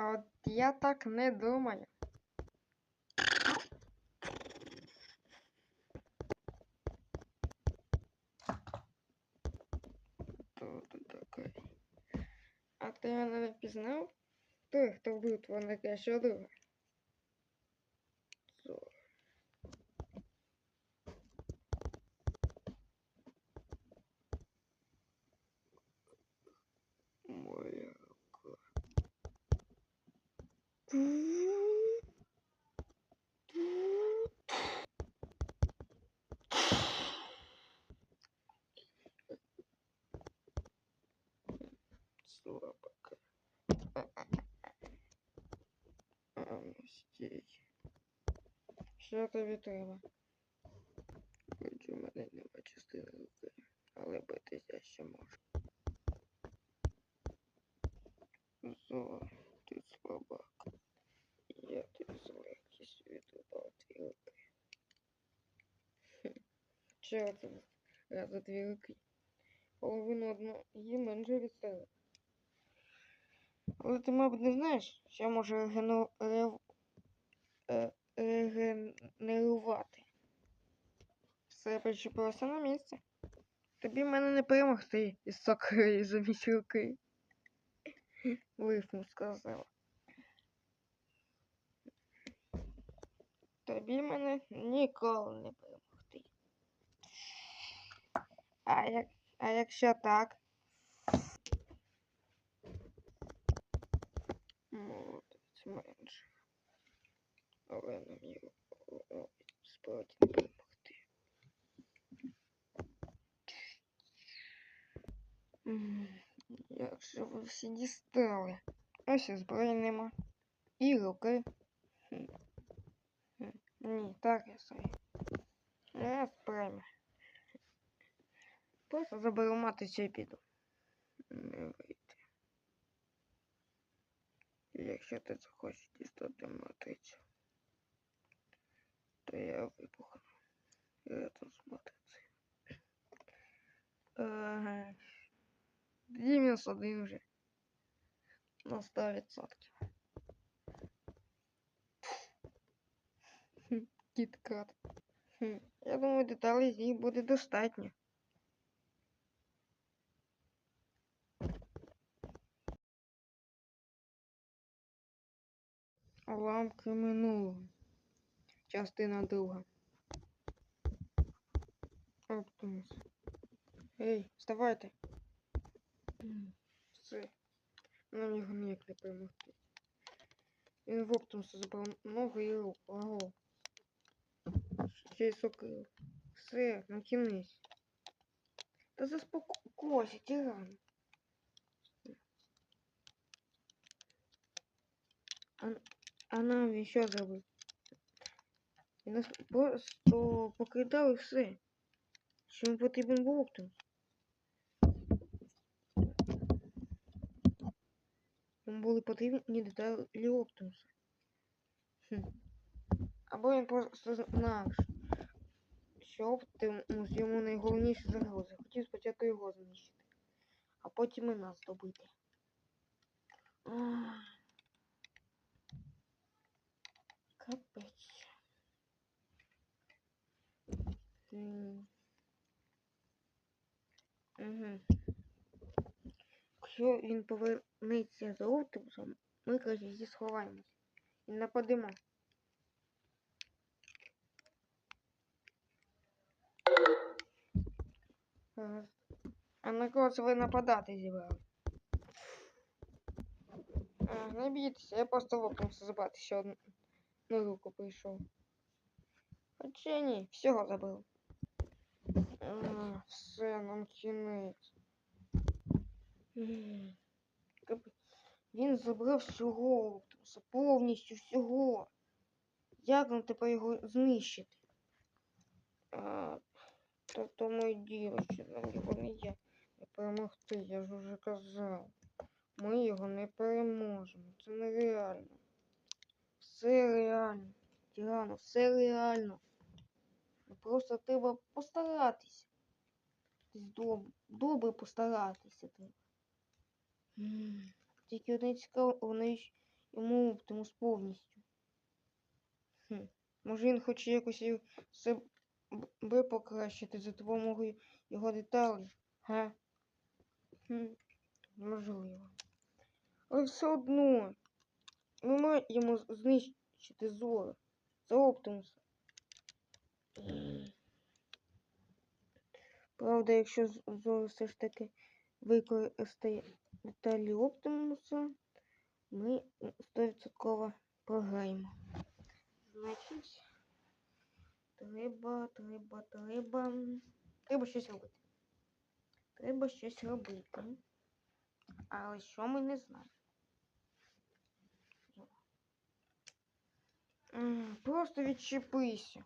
А от я так не думаю. Хто тут такий? А ти мене не пізнав? Той, хто вбив твого найкращого друга. Слабака. А, ну, стій. Що тобі треба? Хоч у мене нема частини руки, але битися ще можу. Зо, ти слабак. Чого це рази дві? Половину одної менше від себе. Але ти, мабуть, не знаєш, що регену... рев... е, регенерувати. Все причепилося на місце. Тобі мене не перемогти із сокирою замість руки. Лифну сказала. Тобі мене ніколи не перемогти. А як, а якщо так? Молодець менше. Але нам його не перемогти. Як же ви всі дістали? Ось і зброї нема. І руки. Ні, так я собі. Я сприйму. Просто заберу матицю і піду. Не вийде. Якщо ти захочеш дістати матрицю, то я вибухну. Рядом з матрицею. Ага. Тоді мінус один вже. На 100%. Хм, Кіткат. Хм, Я думаю, деталей з них буде достатньо. Уламки минулого. Частина друга. Оптимус. Ей, вставайте. Все. Нам його ніяк не перемогти. Він в Оптимуса забрав ногу і руку. Аго. Ще й сокрив. Все, на кінець. Та заспокойся, тиран. А, а він що зробив? Він нас просто покидав і все. Що йому потрібен був Оптимус? Йому були потрібні деталі Оптимуса. Хм. Або він просто знав, що Оптимус йому найголовніша загроза. Хотів спочатку його знищити, а потім і нас добити. Ах. Угу. Якщо він повернеться за автобусом, ми краще зі сховаємось і нападемо. А на кого це ви нападати зібрали? Не бійтеся, я просто автобус забрати ще одну руку прийшов. Хоча ні, всього забив. Все, нам кінець. Він забрав всього повністю всього. Як нам тепер його знищити? А, то в тому діло, нам його не є не перемогти, я ж уже казав. Ми його не переможемо. Це нереально. Все реально. Тирано, все реально. Просто треба постаратися. Десь доб... Добре постаратися треба. Тільки одне цікаво, навіщо йому Оптимус повністю. Хм. Може він хоче якось себе покращити за допомогою його деталей? Га? Хм. Можливо. Але все одно ми маємо знищити Зора. Це Оптимуса. Правда, якщо З- Зор все ж таки використає деталі Оптимуса, ми 100% програємо. Значить, треба, треба, треба. Треба щось робити. Треба щось робити. Але що ми не знаємо. Просто відчепися.